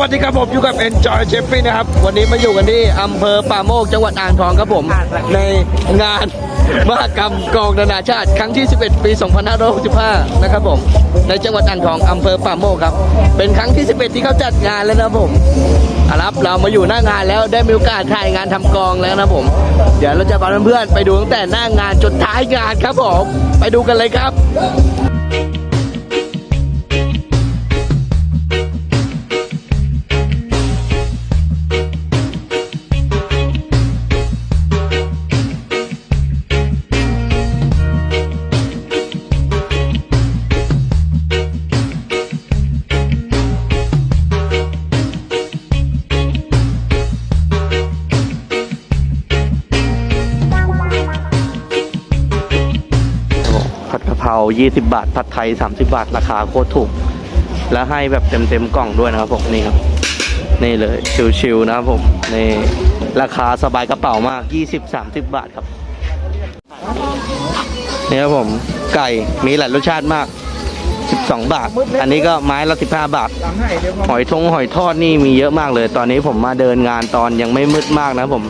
วัสดีครับผมอยู่กับ Enjoy j e f f y นะครับ วันนี้มาอยู่กันที่อำเภอป่าโมกจังหวัดอ่างทองครับผม ในงานมหกรรมกองนานาชาติ ครั้งที่ 11 ปี 2565 นะครับผม ในจังหวัดอ่างทองอำเภอป่าโมกครับ เป็นครั้งที่ 11 ที่เขาจัดงานแล้วนะครับผมเอาละครับเรามาอยู่หน้างานแล้วได้มีโอกาสถ่ายงานทำกองแล้วนะครับผม เดี๋ยวเราจะพาเพื่อนๆไปดูตั้งแต่หน้างานจนท้ายงานครับผม ไปดูกันเลยครับ 20 บาท ผัดไทย 30 บาท ราคาโคตรถูก แล้วให้แบบเต็มเต็มๆกล่องด้วยนะครับผมนี่ครับ นี่เลยชิวๆนะครับผมนี่ราคาสบายกระเป๋ามาก 20-30 บาทครับนี่ครับผมไก่มีหลายรสชาติมาก 12 บาท อันนี้ก็ไม้ละ 15 บาท หอยทงหอยทอดนี่มีเยอะมากเลย ตอนนี้ผมมาเดินงานตอนยังไม่มืดมากนะครับผม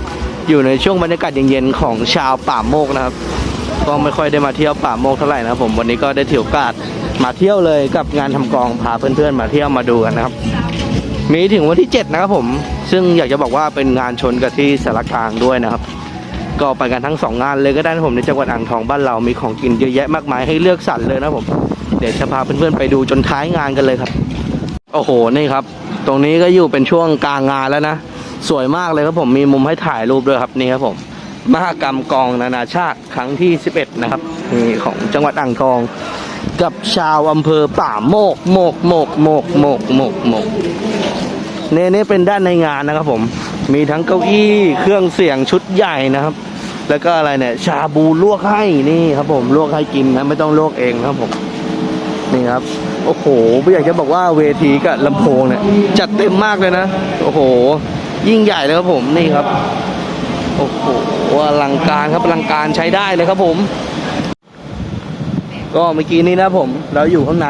อยู่ในช่วงบรรยากาศเย็นๆของชาวป่าโมกนะครับ ก็ไม่ค่อยได้มาเที่ยวป่าโมกเท่าไหร่นะผมวันนี้ก็ได้ถือโอกาสมาเที่ยวเลยกับงานทำกองพาเพื่อนๆมาเที่ยวมาดูกันนะครับ มีถึงวันที่ 7 นะครับผม ซึ่งอยากจะบอกว่าเป็นงานชนกับที่สารกลางด้วยนะครับ ก็ไปกันทั้งสองงานเลยก็ได้นะผมในจังหวัดอ่างทองบ้านเรามีของกินเยอะแยะมากมายให้เลือกสรรเลยนะผมเดี๋ยวจะพาเพื่อนๆไปดูจนท้ายงานกันเลยครับ โอ้โหนี่ครับ ตรงนี้ก็อยู่เป็นช่วงกลางงานแล้วนะ สวยมากเลยครับผมมีมุมให้ถ่ายรูปด้วยครับนี่ครับผม มหกรรมกองนานาชาติครั้งที่ 11 นะครับนี่ของจังหวัดอ่างทอง กับชาวอำเภอป่าโมกโมกโมกโมกโมกโมกโมกเนี่ยนี่เป็นด้านในงานนะครับผม มีทั้งเก้าอี้เครื่องเสียงชุดใหญ่นะครับ แล้วก็อะไรเนี่ย ชาบูลวกให้นี่ครับผมลวกให้กินนะไม่ต้องลวกเองนะครับผมนี่ครับ โอ้โหไม่อยากจะบอกว่าเวทีกับลำโพงเนี่ยจัดเต็มมากเลยนะ โอ้โห ยิ่งใหญ่เลยครับผมนี่ครับ โอ้โหอลังการครับอลังการใช้ได้เลยครับผม ก็เมื่อกี้นี้นะผมเราอยู่ข้างใน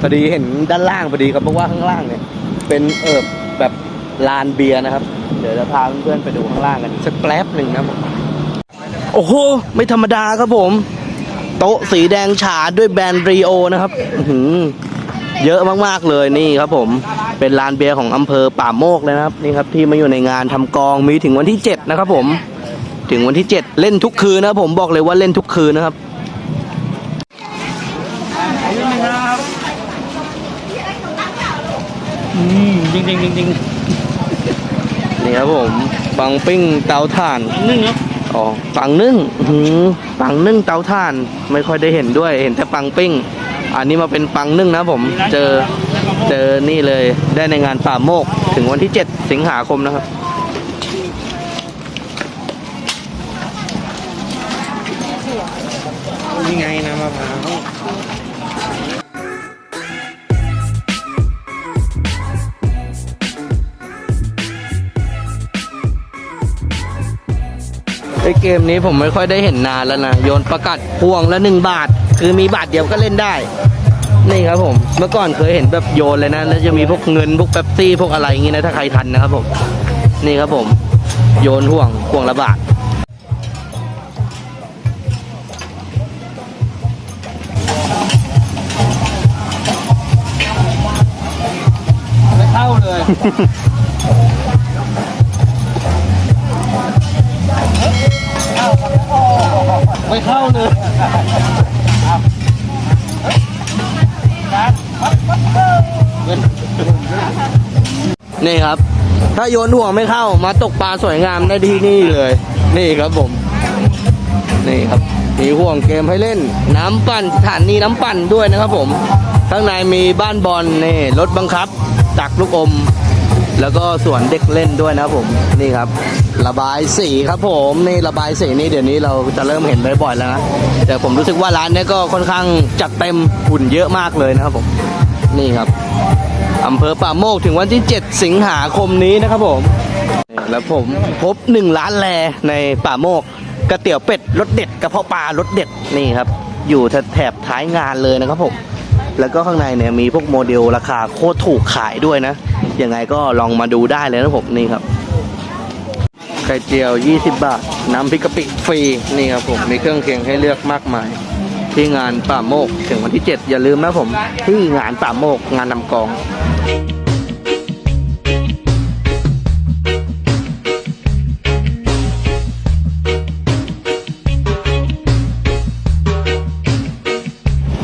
พอดีเห็นด้านล่างพอดีครับเพราะว่าข้างล่างเนี่ย เป็นเอิบแบบลานเบียร์นะครับ เดี๋ยวจะพาเพื่อนๆไปดูข้างล่างกันสักแป๊บหนึ่งนะผมโอ้โห ไม่ธรรมดาครับผม โต๊ะสีแดงฉาดด้วยแบรนด์รีโอนะครับเยอะมากๆเลยนี่ครับผม เป็นลานเบียร์ของอำเภอป่าโมกเลยนะครับนี่ครับที่มาอยู่ในงานทำกองมีถึงวันที่ 7 นะครับ ผมถึงวันที่ 7 เล่นทุกคืนนะครับผมบอกเลยว่าเล่นทุกคืนนะครับอืมจริงจริงจริงจริงนี่ครับผมปังปิ้งเตาถ่านนึ่งครับอ๋อปังนึ่งอื้อหือปังนึ่งเตาถ่าน ไม่ค่อยได้เห็นด้วยเห็นแต่ปังปิ้ง อันนี้มาเป็นปังนึ่งนะครับผม เจอเจอนี่เลยได้ในงานป่าโมก ถึงวันที่ 7 สิงหาคมนะครับนี่ไงนะมะพร้าวไอเกมนี้ผมไม่ค่อยได้เห็นนานแล้วนะ โยนประกัดพวงละหนึ่งบาท คือมีบาทเดียวก็เล่นได้ นี่ครับผม เมื่อก่อนเคยเห็นแบบโยนเลยนะ แล้วจะมีพวกเงินพวกเป๊ปซี่พวกอะไรอย่างงี้นะถ้าใครทันนะครับผม นี่ครับผม โยนห่วงห่วงละบาทไม่เข้าเลยไม่เข้าเลย นี่ครับ ถ้าโยนห่วงไม่เข้ามาตกปลาสวยงามได้ที่นี่เลย นี่ครับผม นี่ครับมีห่วงเกมให้เล่น น้ำปั่นสถานีน้ำปั่นด้วยนะครับผม ข้างในมีบ้านบอลนี่รถบังคับตักลูกอม แล้วก็สวนเด็กเล่นด้วยนะครับผมนี่ครับ ระบายสีครับผมนี่ระบายสีนี่เดี๋ยวนี้เราจะเริ่มเห็นบ่อยๆแล้วนะแต่ผมรู้สึกว่าร้านนี้ก็ค่อนข้างจัดเต็มหุ่นเยอะมากเลยนะครับผม นี่ครับ อำเภอป่าโมกถึงวันที่ 7 สิงหาคมนี้นะครับผม แล้วผมพบหนึ่งร้านแลในป่าโมกก๋วยเตี๋ยวเป็ดรสเด็ดกระเพาะปลารสเด็ดนี่ครับ อยู่แถบท้ายงานเลยนะครับผม แล้วก็ข้างในเนี่ยมีพวกโมเดลราคาโคตรถูกขายด้วยนะ ยังไงก็ลองมาดูได้เลยนะผมนี่ครับไข่เจียว 20 บาท น้ำพริกกะปิฟรีนี่ครับผมมีเครื่องเคียงให้เลือกมากมาย ที่งานป่าโมกถึงวันที่ 7 อย่าลืมนะผม ที่งานป่าโมกงานนำกอง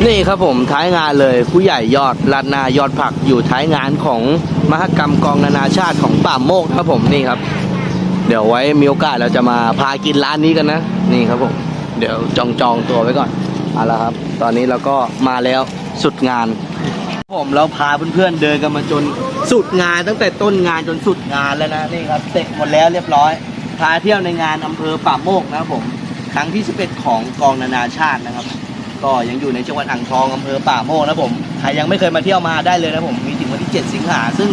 นี่ครับผมท้ายงานเลยผู้ใหญ่ยอดลาดนายอดผักอยู่ท้ายงานของมหกรรมกองนานาชาติของป่าโมกครับผมนี่ครับ เดี๋ยวไว้มีโอกาสเราจะมาพากินร้านนี้กันนะ นี่ครับผม เดี๋ยวจองจองตัวไว้ก่อน เอาละครับ ตอนนี้เราก็มาแล้วสุดงาน ผมเราพาเพื่อนๆเดินกันมาจนสุดงานตั้งแต่ต้นงานจนสุดงานแล้วนะนี่ครับเสร็จหมดแล้วเรียบร้อยพาเที่ยวในงานอำเภอป่าโมกนะครับผมครั้งที่ 11 ของกองนานาชาตินะครับ ก็ยังอยู่ในจังหวัดอ่างทองอำเภอป่าโมกนะผมใครยังไม่เคยมาเที่ยวมาได้เลยนะผมมีถึงวันที่ 7 สิงหาซึ่ง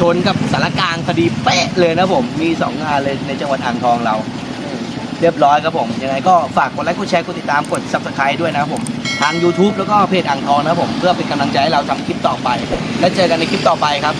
ชนกับสารกลางพอดีเป๊ะเลยนะผมมีสองงานเลยในจังหวัดอ่างทองเรา เรียบร้อยครับผมยังไงก็ฝากกดไลค์กดแชร์กดติดตามกด subscribe ด้วยนะครับผมทาง YouTube แล้วก็เพจอ่างทองนะครับผมเพื่อเป็นกำลังใจให้เราทำคลิปต่อไป และเจอกันในคลิปต่อไปครับ